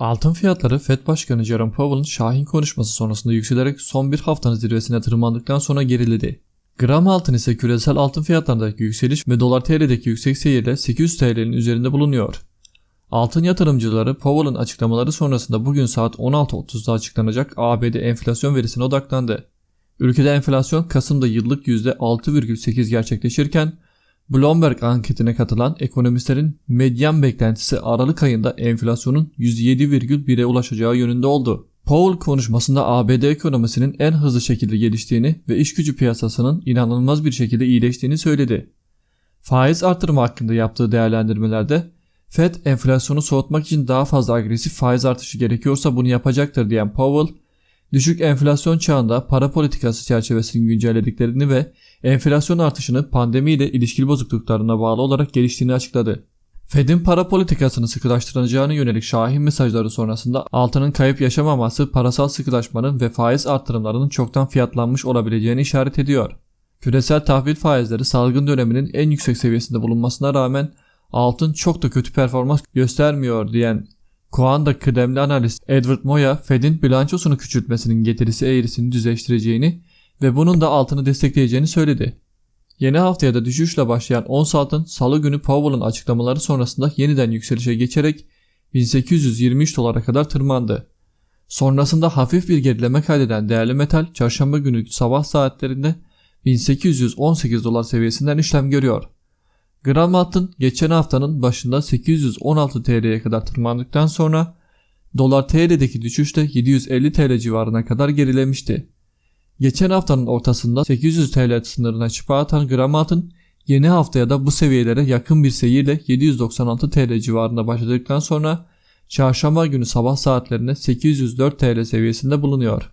Altın fiyatları FED Başkanı Jerome Powell'ın Şahin konuşması sonrasında yükselerek son bir haftanın zirvesine tırmandıktan sonra geriledi. Gram altın ise küresel altın fiyatlarındaki yükseliş ve dolar TL'deki yüksek seyirle 800 TL'nin üzerinde bulunuyor. Altın yatırımcıları Powell'ın açıklamaları sonrasında bugün saat 16.30'da açıklanacak ABD enflasyon verisine odaklandı. Ülkede enflasyon Kasım'da yıllık %6,8 gerçekleşirken Bloomberg anketine katılan ekonomistlerin medyan beklentisi Aralık ayında enflasyonun 107,1'e ulaşacağı yönünde oldu. Powell konuşmasında ABD ekonomisinin en hızlı şekilde geliştiğini ve iş gücü piyasasının inanılmaz bir şekilde iyileştiğini söyledi. Faiz artırımı hakkında yaptığı değerlendirmelerde Fed enflasyonu soğutmak için daha fazla agresif faiz artışı gerekiyorsa bunu yapacaktır diyen Powell, düşük enflasyon çağında para politikası çerçevesini güncellediklerini ve enflasyon artışını pandemiyle ilişkili bozukluklarına bağlı olarak geliştiğini açıkladı. Fed'in para politikasını sıkılaştıracağına yönelik şahin mesajları sonrasında altının kayıp yaşamaması parasal sıkılaşmanın ve faiz artırımlarının çoktan fiyatlanmış olabileceğini işaret ediyor. Küresel tahvil faizleri salgın döneminin en yüksek seviyesinde bulunmasına rağmen altın çok da kötü performans göstermiyor diyen Kuanda kıdemli analist Edward Moya, Fed'in bilançosunu küçültmesinin getirisi eğrisini düzleştireceğini ve bunun da altını destekleyeceğini söyledi. Yeni haftaya da düşüşle başlayan ons altın salı günü Powell'ın açıklamaları sonrasında yeniden yükselişe geçerek 1823 dolara kadar tırmandı. Sonrasında hafif bir gerileme kaydeden değerli metal çarşamba günü sabah saatlerinde 1818 dolar seviyesinden işlem görüyor. Gram altın geçen haftanın başında 816 TL'ye kadar tırmandıktan sonra dolar TL'deki düşüşte 750 TL civarına kadar gerilemişti. Geçen haftanın ortasında 800 TL sınırına çıpa atan gram altın yeni haftaya da bu seviyelere yakın bir seyirle 796 TL civarında başladıktan sonra çarşamba günü sabah saatlerinde 804 TL seviyesinde bulunuyor.